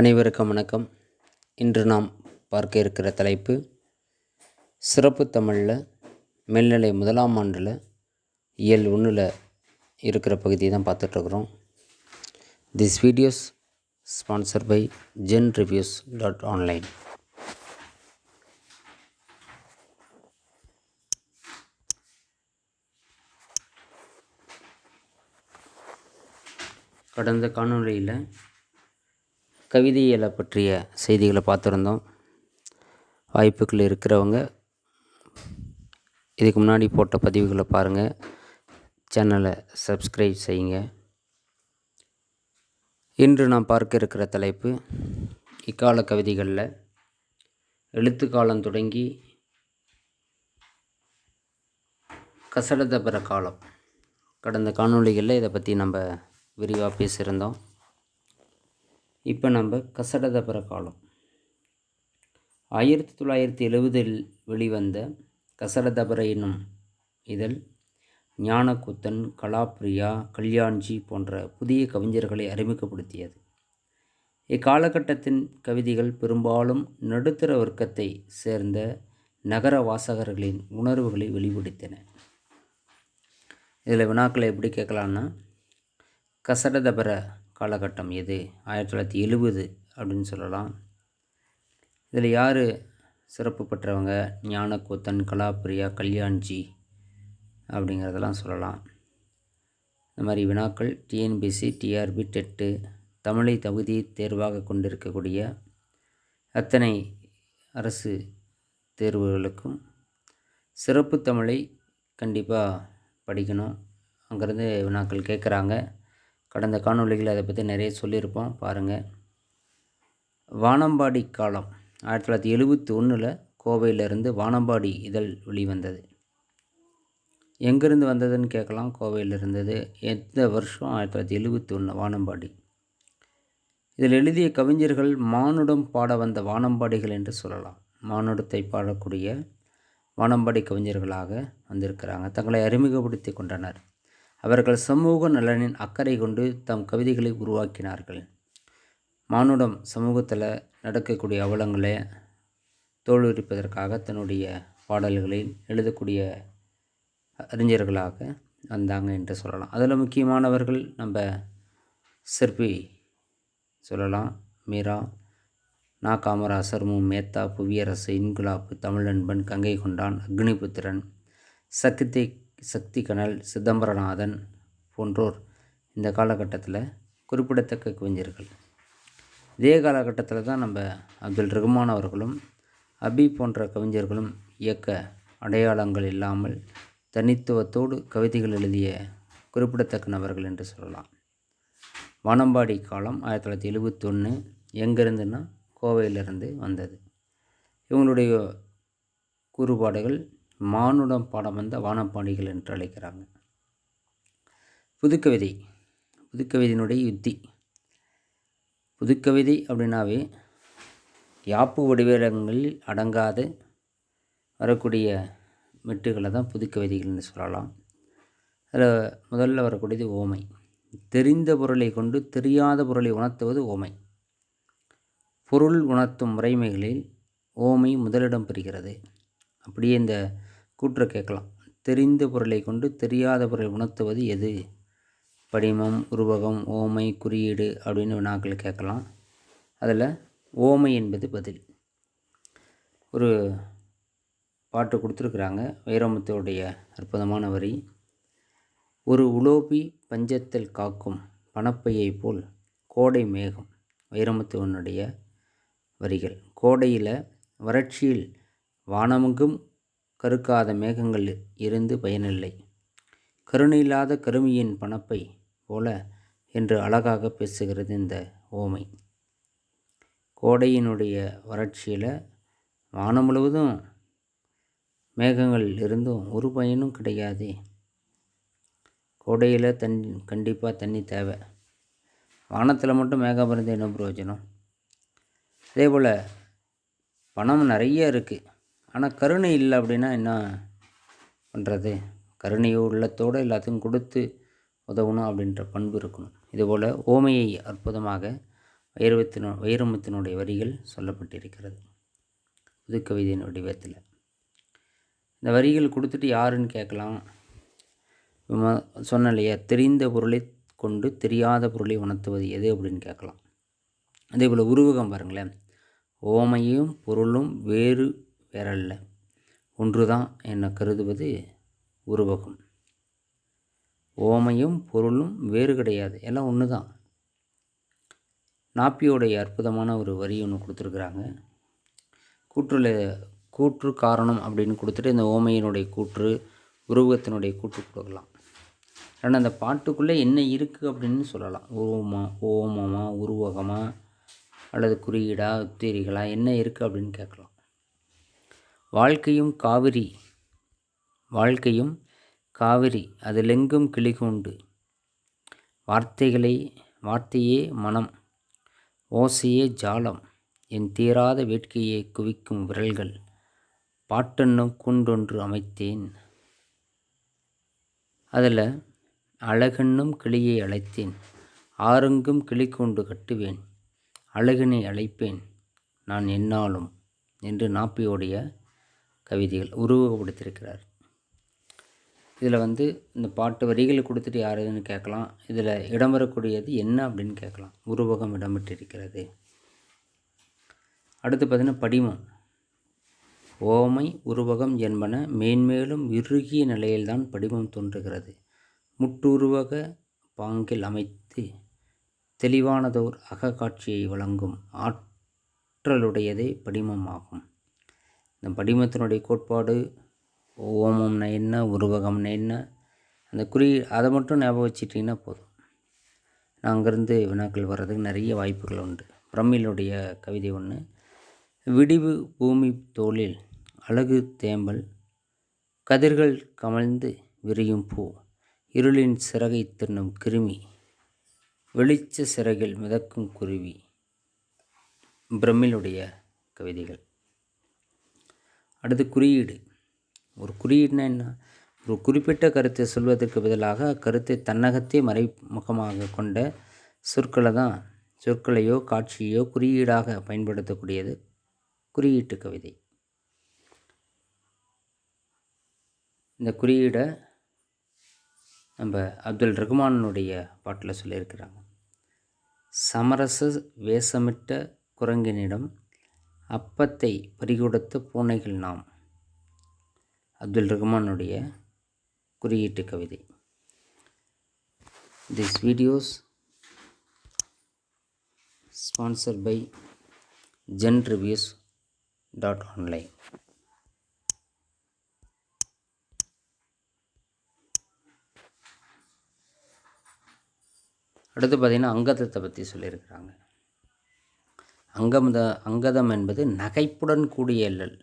அனைவருக்கும் வணக்கம். இன்று நாம் பார்க்க இருக்கிற தலைப்பு சிறப்பு தமிழில் மேல்நிலை முதலாம் ஆண்டில் இயல் ஒன்றில் இருக்கிற பகுதியை தான் பார்த்துட்ருக்குறோம். This video's sponsor by Zen reviews dot online கடந்த காணொளியில் கவிதைகளை பற்றிய செய்திகளை பார்த்துருந்தோம். வாய்ப்புகள் இருக்கிறவங்க இதுக்கு முன்னாடி போட்ட பதிவுகளை பாருங்கள் சேனலை சப்ஸ்கிரைப் செய்யுங்க. இன்று நாம் பார்க்க இருக்கிற தலைப்பு இக்கால கவிதைகளில் எழுத்துக்காலம் தொடங்கி கசடதபர காலம். கடந்த காணொளிகளில் இதை பற்றி நம்ம விரிவாக பேசியிருந்தோம். இப்போ நம்ம கசடதபர காலம். ஆயிரத்தி தொள்ளாயிரத்தி எழுபதில் வெளிவந்த கசடதபர என்னும் இதழ் ஞானகுத்தன் கலாப்ரியா கல்யாண்ஜி போன்ற புதிய கவிஞர்களை அறிமுகப்படுத்தியது. இக்காலகட்டத்தின் கவிதைகள் பெரும்பாலும் நடுத்தர வர்க்கத்தை சேர்ந்த நகர வாசகர்களின் உணர்வுகளை வெளிப்படுத்தின. இதில் வினாக்களை எப்படி கேட்கலான்னா கசடதபர காலகட்டம் எது? ஆயிரத்தி தொள்ளாயிரத்தி எழுபது அப்படின்னு சொல்லலாம். இதில் யார் சிறப்பு பெற்றவங்க? ஞானக்கூத்தன் கலாபிரியா கல்யாண்ஜி அப்படிங்கிறதெல்லாம் சொல்லலாம். இந்த மாதிரி வினாக்கள் டிஎன்பிசி டிஆர்பி டெட்டு தமிழை தகுதி தேர்வாக கொண்டிருக்கக்கூடிய அத்தனை அரசு தேர்வுகளுக்கும் சிறப்பு தமிழை கண்டிப்பாக படிக்கணும். அங்கேருந்து வினாக்கள் கேட்குறாங்க. கடந்த காணொலிகள் அதை பற்றி நிறைய சொல்லியிருப்போம் பாருங்கள் வானம்பாடி காலம். ஆயிரத்தி தொள்ளாயிரத்தி எழுபத்தி ஒன்றில் கோவையிலிருந்து வானம்பாடி இதழ் வெளிவந்தது. எங்கேருந்து வந்ததுன்னு கேட்கலாம் கோவையில் இருந்தது. எந்த வருஷம்? ஆயிரத்தி தொள்ளாயிரத்தி எழுபத்தி ஒன்று வானம்பாடி. இதில் எழுதிய கவிஞர்கள் மானுடம் பாட வந்த வானம்பாடிகள் என்று சொல்லலாம். மானுடத்தை பாடக்கூடிய வானம்பாடி கவிஞர்களாக வந்திருக்கிறாங்க. தங்களை அறிமுகப்படுத்தி கொண்டனர். அவர்கள் சமூக நலனின் அக்கறை கொண்டு தம் கவிதைகளை உருவாக்கினார்கள். மானுடம் சமூகத்தில் நடக்கக்கூடிய அவலங்களை தோல்விப்பதற்காக தன்னுடைய பாடல்களில் எழுதக்கூடிய அறிஞர்களாக வந்தாங்க என்று சொல்லலாம். அதில் முக்கியமானவர்கள் நம்ம சிற்பி சொல்லலாம். மீரா நா காமராசர் மு. மேத்தா புவியரசு இன்குலாப்பு தமிழன்பன் கங்கை கொண்டான் அக்னிபுத்திரன் சக்தி சக்தி கனல் சிதம்பரநாதன் போன்றோர் இந்த காலகட்டத்தில் குறிப்பிடத்தக்க கவிஞர்கள். இதே காலகட்டத்தில் தான் நம்ம அப்துல் ரஹ்மான் அவர்களும் அபி போன்ற கவிஞர்களும் இயக்க அடையாளங்கள் இல்லாமல் தனித்துவத்தோடு கவிதைகள் எழுதிய குறிப்பிடத்தக்க நபர்கள் என்று சொல்லலாம். வானம்பாடி காலம் ஆயிரத்தி தொள்ளாயிரத்தி எழுபத்தொன்று எங்கேருந்துன்னா கோவையிலிருந்து வந்தது. இவங்களுடைய கூறுபாடுகள் மானுடம் பாடம் வந்த வானப்பாடிகள் என்று அழைக்கிறாங்க. புதுக்கவிதை புதுக்கவிதையினுடைய யுத்தி. புதுக்கவிதை அப்படின்னாவே யாப்பு வடிவேலங்களில் அடங்காது வரக்கூடிய மெட்டுகளை தான் புதுக்கவிதைகள்னு சொல்லலாம். அதில் முதல்ல வரக்கூடியது ஓமை. தெரிந்த பொருளை கொண்டு தெரியாத பொருளை உணர்த்துவது ஓமை. பொருள் உணர்த்தும் முறைமைகளில் ஓமை முதலிடம் பெறுகிறது. அப்படியே இந்த கூற்று கேட்கலாம். தெரிந்த பொருளை கொண்டு தெரியாத பொருளை உணர்த்துவது எது? படிமம் உருவகம் ஓமை குறியீடு அப்படின்னு வினாக்கள் கேட்கலாம். அதில் ஓமை என்பது பதில். ஒரு பாட்டு கொடுத்துருக்குறாங்க. வைரமுத்துடைய அற்புதமான வரி. ஒரு உலோபி பஞ்சத்தில் காக்கும் பணப்பையை போல் கோடை மேகம். வைரமுத்துவனுடைய வரிகள். கோடையில் வறட்சியில் வானமெங்கும் கருக்காத மேகங்கள் இருந்து பயனில்லை. கருணையில்லாத கருமியின் பணப்பை போல என்று அழகாக பேசுகிறது இந்த ஓமை. கோடையினுடைய வறட்சியில் வானம் முழுவதும் மேகங்கள் இருந்தும் ஒரு பயனும் கிடையாது. கோடையில் தண் கண்டிப்பாக தண்ணி தேவை. வானத்தில் மட்டும் மேகம் இருந்து என்ன பிரயோஜனம்? அதே போல் பணம் நிறைய இருக்குது ஆனால் கருணை இல்லை அப்படின்னா என்ன பண்ணுறது கருணையோ உள்ளத்தோடு எல்லாத்துக்கும் கொடுத்து உதவணும் அப்படின்ற பண்பு இருக்கணும். இதுபோல் ஓமையை அற்புதமாக வைரவத்தின வைரமுத்தினுடைய வரிகள் சொல்லப்பட்டிருக்கிறது. புதுக்கவிதையின் வடிவத்தில். இந்த வரிகள் கொடுத்துட்டு யாருன்னு கேட்கலாம்? சொன்ன இல்லையா? தெரிந்த பொருளை கொண்டு தெரியாத பொருளை உணர்த்துவது எது அப்படின்னு கேட்கலாம். அதே போல் உருவகம் பாருங்களேன். ஓமையும் பொருளும் வேறு வேறல்ல ஒன்று தான் என கருதுவது உருவகம். ஓமையும் பொருளும் வேறு கிடையாது. எல்லாம் ஒன்று தான் நாப்பியோடைய அற்புதமான ஒரு வரி ஒன்று கொடுத்துருக்குறாங்க. கூற்றுல கூற்று காரணம் அப்படின்னு கொடுத்துட்டு இந்த ஓமையினுடைய கூற்று உருவகத்தினுடைய கூற்று கொடுக்கலாம். ஆனால் அந்த பாட்டுக்குள்ளே என்ன இருக்குது அப்படின்னு சொல்லலாம். ஓமா ஓமமா உருவகமாக அல்லது குறியீடா உத்தேரிகளா என்ன இருக்குது அப்படின்னு கேட்கலாம். வாழ்க்கையும் காவிரி. வாழ்க்கையும் காவிரி அதிலெங்கும் கிளிகொண்டு. வார்த்தைகளை வார்த்தையே மனம் ஓசையே ஜாலம். என் தீராத வேட்கையை குவிக்கும் விரல்கள் பாட்டென்னும் குண்டொன்று அமைத்தேன். அதில் அழகென்னும் கிளியை அழைத்தேன். ஆறுங்கும் கிளி கொண்டு கட்டுவேன். அழகினை அழைப்பேன். நான் என்னாலும். என்று நாப்பியோடைய கவிதைகள் உருவகப்படுத்தியிருக்கிறார். இதில் வந்து இந்த பாட்டு வரிகள் கொடுத்துட்டு யாருன்னு கேட்கலாம். இதில் இடம்பெறக்கூடியது என்ன அப்படின்னு கேட்கலாம். உருவகம் இடம்பெற்றிருக்கிறது. அடுத்து பார்த்திங்கன்னா படிமம். ஓமை உருவகம் என்பன மேன்மேலும் இறுகிய நிலையில்தான் படிமம் தோன்றுகிறது. முட்டுருவக பாங்கில் அமைத்து தெளிவானதோர் அகக்காட்சியை வழங்கும் ஆற்றலுடையதே படிமமாகும் இந்த படிமத்தினுடைய கோட்பாடு ஓமம்னா என்ன உருவகம்னா என்ன அந்த குறி அதை மட்டும் ஞாபகம் வச்சிட்டிங்கன்னா போதும். அங்கேருந்து வினாக்கள் வர்றதுக்கு நிறைய வாய்ப்புகள் உண்டு. பிரம்மிலுடைய கவிதை ஒன்று விடிவு பூமி தோளில் அழகு தேம்பல் கதிர்கள் கமழ்ந்து விரியும் பூ இருளின் சிறகை தின்னும் கிருமி வெளிச்ச சிறகில் மிதக்கும் குருவி பிரம்மிலுடைய கவிதைகள். அடுத்து குறியீடு. ஒரு குறியீடுனா என்ன? ஒரு குறிப்பிட்ட கருத்தை சொல்வதற்கு பதிலாக கருத்தை தன்னகத்தே மறைமுகமாக கொண்ட சொற்களை தான் சொற்களையோ காட்சியோ குறியீடாக பயன்படுத்தக்கூடியது குறியீட்டு கவிதை. இந்த குறியீடை நம்ம அப்துல் ரஹ்மானுடைய பாட்டில் சொல்லியிருக்கிறாங்க. சமரச வேஷமிட்ட குரங்கினிடம் அப்பத்தை பறிகொடுத்த பூனைகள் நாம். அப்துல் ரஹ்மானுடைய குறியீட்டு கவிதை. This video's sponsor by Zen reviews dot online அடுத்து பார்த்திங்கன்னா அங்கதத்தை பற்றி சொல்லியிருக்கிறாங்க. அங்கமத அங்கதம் என்பது நகைப்புடன் கூடிய எல்லல்